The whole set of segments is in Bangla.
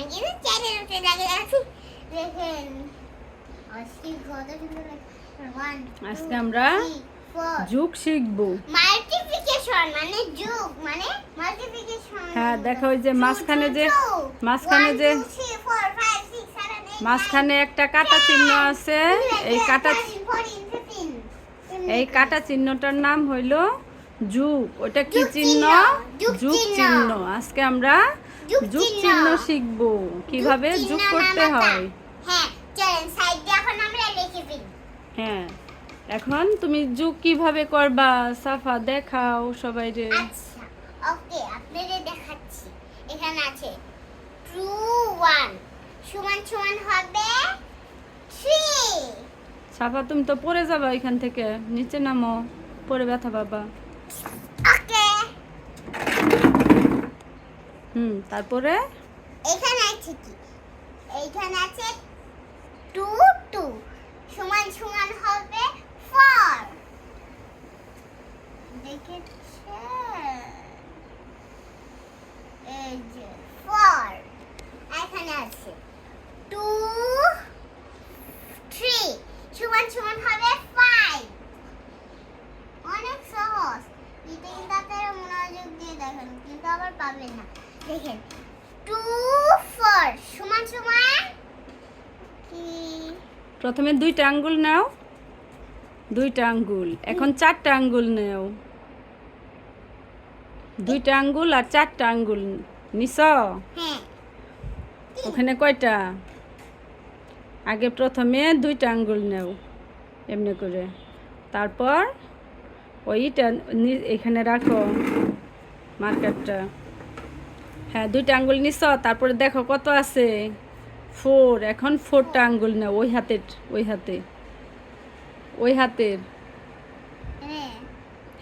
আছি দেখেন আজকে আমরা যুগ শিখব। মাল্টিপ্লিকেশন মানে যোগ মানে মাল্টিপ্লিকেশন হ্যাঁ দেখো ওই যে মাঝখানে যে মাঝখানে যে মাঝখানে একটা কাটা চিহ্ন আছে। এই কাটা এই কাটা চিহ্নটার নাম হইল যুগ। ওটা কি চিহ্ন? যুগ। চিহ্ন। আজকে আমরা যুগ চিহ্ন। শিখব। কীভাবে যুগ করতে হয়? হ্যাঁ চলেন সাইড এখন আমরা লিখে ফেলি। হ্যাঁ এখন তুমি যুগ কীভাবে করবা? সাফা দেখাও সবাই রে আচ্ছা ওকে আপনাদের দেখাচ্ছি। এখানে আছে টু ওয়ান সমান সমান হবে থ্রি সাফা তুমি তো পড়ে যাবা এখান থেকে। নিচে নামো পরে ব্যথা পাবা ওকে হুম, তারপরে? এখানে আছে কি? এইখানে আছে টু টু। সমান সমান হবে ফোর। এখানে আছে টু, থ্রি। সমান সমান হবে ফাইভ। অনেক সহজ। মনোযোগ দিয়ে দেখেন, কিন্তু আবার পাবেন না। দেখেন। টু ফোর সমান সমান? কি? প্রথমে দুইটা আঙ্গুল নাও। দুইটা আঙ্গুল। এখন চারটা আঙ্গুল নেও। দুইটা আঙ্গুল আর চারটা আঙ্গুল। নিস হ্যাঁ। ওখানে কয়টা? আগে প্রথমে দুইটা আঙ্গুল নেও এমনি করে। তারপর ওইটা এখানে রাখো মার্কারটা। হ্যাঁ দুইটা আঙ্গুল নিস তারপরে দেখো কত আছে। ফোর এখন ফোরটা আঙ্গুল নাও ওই হাতের ওই হাতে। ওই হাতের। হ্যাঁ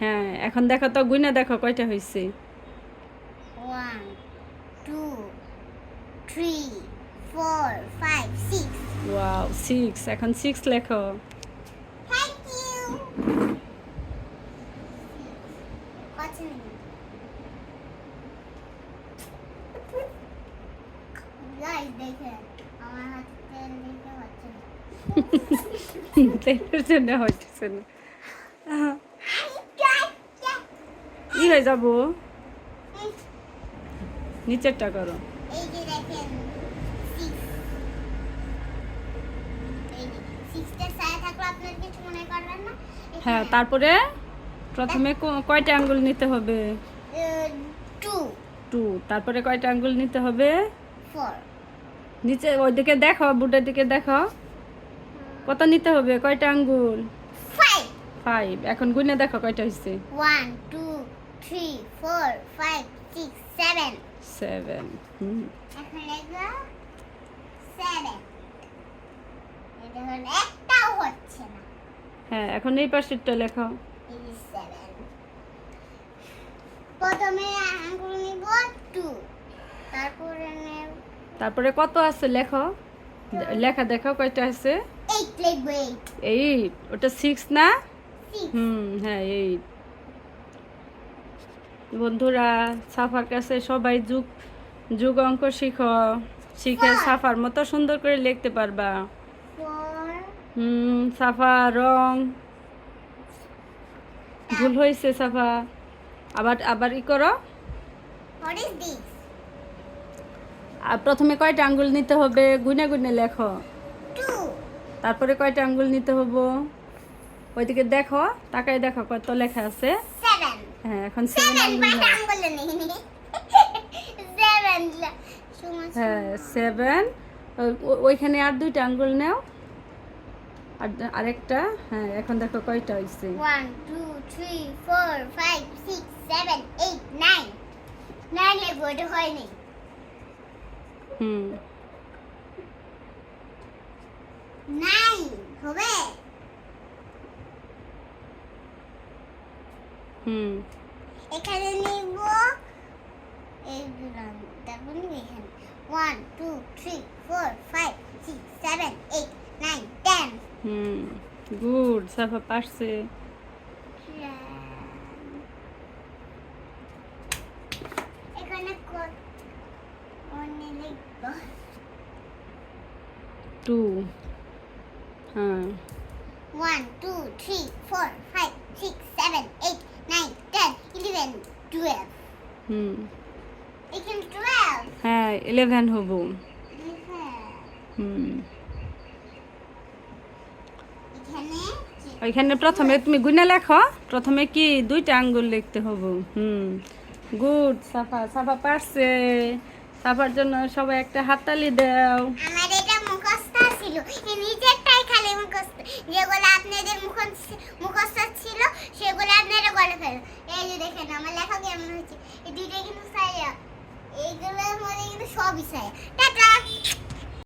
হ্যাঁ এখন দেখো তো গুইনা দেখো কয়টা হয়েছে one two three four five six wow six এখন সিক্স লেখো। থ্যাংক ইউ কত মিনিট গাইস দেখেন আমার হাতে তেল দিতে হচ্ছে না জন্য হইতেছে না try. ই হয়ে যাব নিচেরটা করো। হ্যাঁ তারপরে প্রথমে ক- কয়টা আঙ্গুল নিতে হবে? টু টু তারপরে কয়টা আঙ্গুল নিতে হবে? নিচে ওইদিকে দেখো বুটের দিকে দেখো। কত নিতে হবে? কয়টা আঙ্গুল? ফাইভ এখন গুনে দেখো কয়টা হয়েছে one two three four five six seven seven হ্যাঁ এখন এই পাশেরটা লেখো। প্রথমে আঙ্গুল নিব টু তারপরে তারপরে কত আছে লেখো? লেখা দেখো কয়টা আছে? এইট ওটা সিক্স না? হুম হ্যাঁ এইট বন্ধুরা সাফার কাছে সবাই যুগ যুগ অঙ্ক শিখো। শিখে সাফার মতো সুন্দর করে লিখতে পারবা। হুম সাফা রং। ভুল হয়েছে সাফা আবার আবার ই করো। প্রথমে কয়টা আঙ্গুল নিতে হবে? গুনে গুনে লেখো। তারপরে কয়টা আঙ্গুল নিতে হব? ওইদিকে দেখো তাকাই দেখো কত লেখা আছে। হ্যাঁ এখন সেভেন আঙ্গুল হ্যাঁ। সেভেন ওইখানে আর দুইটা আঙ্গুল নাও। আর আরেকটা হ্যাঁ এখন দেখো কয়টা হয়েছে one two three four five six seven eight nine nine হয়নি। হুম। নাইন হবে হুম এখানে নিব এইগুলো তারপর নিব এখানে one two three four five six seven eight nine ten হুম গুড সাফা পারছে এখানে কত God. টু হ্যাঁ ten, eleven, twelve. হুম এখানে. হ্যাঁ ইলেভেন হব। হুম ওইখানে প্রথমে তুমি গুনে লেখো। প্রথমে কি দুইটা আঙ্গুল লিখতে হবে? হুম গুড সাফা সাফা পারছে। সাফার জন্য সবাই একটা হাততালি দাও। আমার এটা মুখস্থ ছিল। খালি মুখস্থ, যেগুলো আপনাদের মুখস্থ ছিল, সেগুলো আপনারা বলে ফেলো এই যে দেখেন, আমার লেখা কেমন হচ্ছে এই দুইটা কিন্তু সাইয়া এইগুলোর মধ্যে কিন্তু সবই সাইয়া